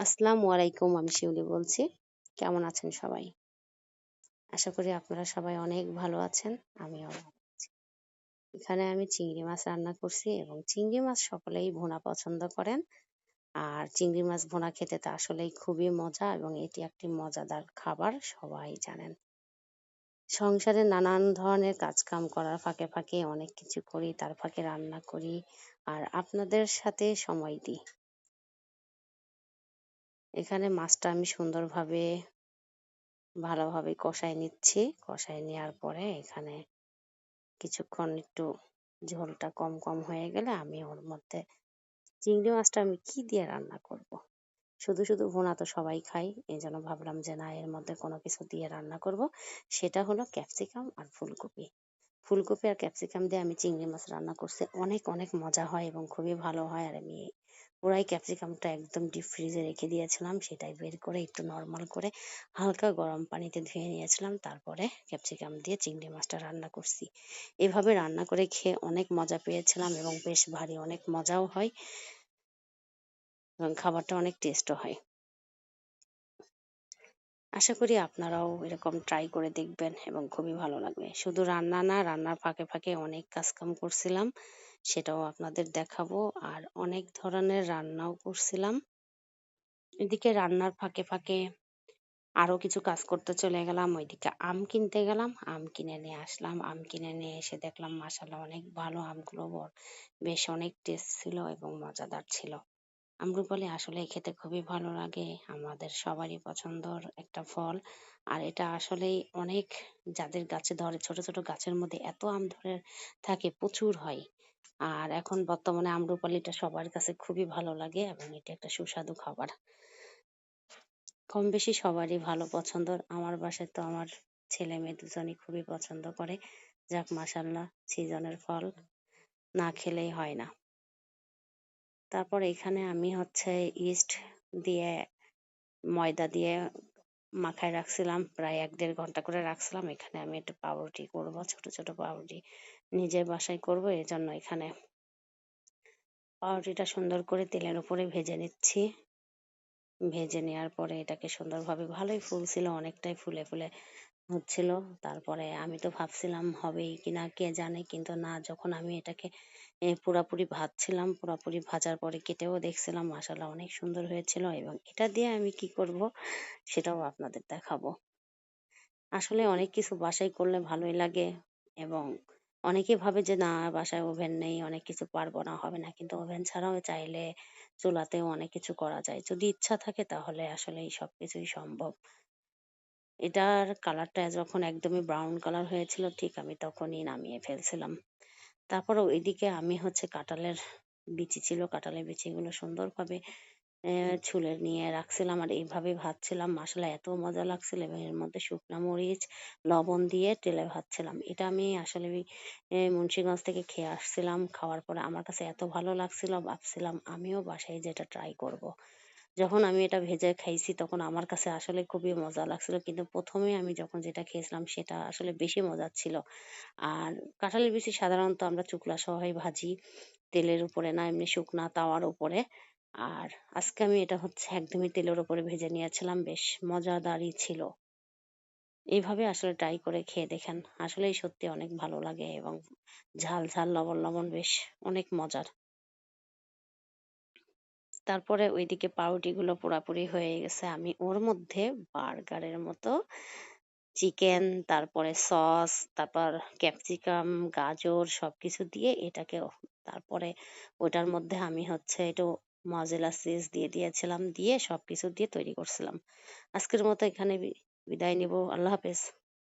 আসসালামু আলাইকুম, আমি শিউলি বলছি। কেমন আছেন সবাই? আশা করি আপনারা সবাই অনেক ভালো আছেন, আমিও এখানে আমি চিংড়ি মাছ রান্না করছি এবং চিংড়ি মাছ সকলেই ভুনা পছন্দ করেন। আর চিংড়ি মাছ ভুনা খেতে তো আসলেই খুবই মজা এবং এটি একটি মজাদার খাবার, সবাই জানেন। সংসারে নানান ধরনের কাজকাম করার ফাঁকে ফাঁকে অনেক কিছু করি, তার ফাঁকে রান্না করি। আর আপনাদের সাথে সময় দিই। এখানে মাছটা আমি সুন্দরভাবে, ভালোভাবে কষাই নিচ্ছি। কষাই নেওয়ার পরে এখানে কিছুক্ষণ একটু ঝোলটা কম কম হয়ে গেলে আমি ওর মধ্যে চিংড়ি মাছটা আমি কি দিয়ে রান্না করব। শুধু শুধু ভুনা তো সবাই খাই এই জন্য ভাবলাম যে না, এর মধ্যে কোনো কিছু দিয়ে রান্না করব। সেটা হলো ক্যাপসিকাম আর ফুলকপি। ফুলকপি আর ক্যাপসিকাম দিয়ে আমি চিংড়ি মাছ রান্না করছি। অনেক অনেক মজা হয় এবং খুবই ভালো হয়। আর আমি পুরাই ক্যাপসিকামটা একদম ডিপ ফ্রিজে রেখে দিয়েছিলাম, সেটাই বের করে একটু নর্মাল করে হালকা গরম পানিতে ধুয়ে নিয়েছিলাম। তারপরে ক্যাপসিকাম দিয়ে চিংড়ি মাছটা রান্না করছি। এভাবে রান্না করে খেয়ে অনেক মজা পেয়েছিলাম এবং বেশ ভারী, অনেক মজাও হয় এবং খাবারটা অনেক টেস্টও হয়। আশা করি আপনারাও এরকম ট্রাই করে দেখবেন এবং খুবই ভালো লাগবে। শুধু রান্না না, রান্নার ফাঁকে ফাঁকে অনেক কাজকাম করছিলাম, সেটাও আপনাদের দেখাবো। আর অনেক ধরনের রান্নাও করছিলাম। এদিকে রান্নার ফাঁকে ফাঁকে আরও কিছু কাজ করতে চলে গেলাম, ওইদিকে আম কিনতে গেলাম, আম কিনে নিয়ে আসলাম। আম কিনে নিয়ে এসে দেখলাম মাসাল্লাহ অনেক ভালো আমগুলো বেশ অনেক টেস্ট ছিল এবং মজাদার ছিল। আম্রপালি আসলে খেতে খুবই ভালো লাগে। আমাদের সবারই পছন্দর একটা ফল। আর এটা আসলেই অনেক যাদের গাছে ধরে, ছোট ছোট গাছের মধ্যে এত আম ধরে থাকে, প্রচুর হয়। আর এখন বর্তমানে আম্রপালিটা সবার কাছে খুবই ভালো লাগে এবং এটা একটা সুস্বাদু খাবার। কম বেশি সবারই ভালো পছন্দ। আমার বাসায় তো আমার ছেলে মেয়ে দুজনই খুবই পছন্দ করে। যাক মাসাল্লাহ সিজনের ফল না খেলেই হয় না। তারপর এখানে আমি হচ্ছে ইস্ট দিয়ে ময়দা দিয়ে মাখায় রাখছিলাম, প্রায় এক দেড় ঘণ্টা করে রাখছিলাম। এখানে আমি একটু পাউরুটি করব, ছোট ছোট পাউরুটি নিজের বাসায় করব এই জন্য এখানে পাউরুটিটা সুন্দর করে তেলের উপরে ভেজে নিচ্ছি। ভেজে নেওয়ার পরে এটাকে সুন্দরভাবে ভালোই ফুলছিল, অনেকটাই ফুলে ফুলে হচ্ছিল। তারপরে আমি তো ভাবছিলাম হবেই কিনা, কে জানে? কিন্তু না, যখন আমি এটাকে পুরাপুরি ভাজছিলাম, পুরাপুরি ভাজার পরে কেটেও দেখছিলাম মাসাল্লাহ অনেক সুন্দর হয়েছিল এবং এটা দিয়ে আমি কি করব সেটাও আপনাদের দেখাবো। আসলে অনেক কিছু বাসায় করলে ভালোই লাগে এবং অনেকে ভাবে যে, না, বাসায় ওভেন নেই, অনেক কিছু পারব না, হবে না। কিন্তু ওভেন ছাড়াও চাইলে চুলাতেও অনেক কিছু করা যায়। যদি ইচ্ছা থাকে তাহলে আসলে এই সব কিছুই সম্ভব। এটার কালারটা যখন একদমই ব্রাউন কালার হয়েছিল, ঠিক আমি তখনই নামিয়ে ফেলছিলাম। তারপর ওইদিকে আমি হচ্ছে কাঁঠালের বিচি ছিল কাঁঠালের বিচিগুলো সুন্দরভাবে ছুলে নিয়ে রাখছিলাম আর এইভাবে ভাজছিলাম। মশলা এত মজা লাগছিল এবং এর মধ্যে শুকনো মরিচ লবণ দিয়ে তেলে ভাজছিলাম। এটা আমি আসলে মুন্সিগঞ্জ থেকে খেয়ে আসছিলাম খাওয়ার পরে আমার কাছে এত ভালো লাগছিল ভাবছিলাম আমিও বাসায় যেটা ট্রাই করব। যখন আমি এটা ভেজে খাইছি তখন আমার কাছে আসলে খুবই মজা লাগছিল। কিন্তু প্রথমে আমি যখন যেটা খেয়েছিলাম সেটা আসলে বেশি মজার ছিল। আর কাঁঠালের বিচি সাধারণত আমরা চুকলা সহাই ভাজি তেলের উপরে না, এমনি শুকনা তাওয়ার উপরে। আর আজকে আমি এটা হচ্ছে একদমই তেলের উপরে ভেজে নিয়েছিলাম, বেশ মজাদারই ছিল। এইভাবে আসলে ট্রাই করে খেয়ে দেখেন, আসলেই সত্যি অনেক ভালো লাগে এবং ঝাল ঝাল, লবণ লবণ, বেশ অনেক মজার। তারপরে ওইদিকে পাউরুটিগুলো পুরাপুরি হয়ে গেছে। আমি ওর মধ্যে বার্গারের মতো চিকেন, তারপরে সস, তারপর ক্যাপসিকাম, গাজর সবকিছু দিয়ে এটাকে তারপরে ওটার মধ্যে আমি হচ্ছে একটু মজেলা চিজ দিয়ে দিয়েছিলাম, দিয়ে সবকিছু দিয়ে তৈরি করছিলাম। আজকের মতো এখানে বিদায় নিব। আল্লাহ হাফেজ।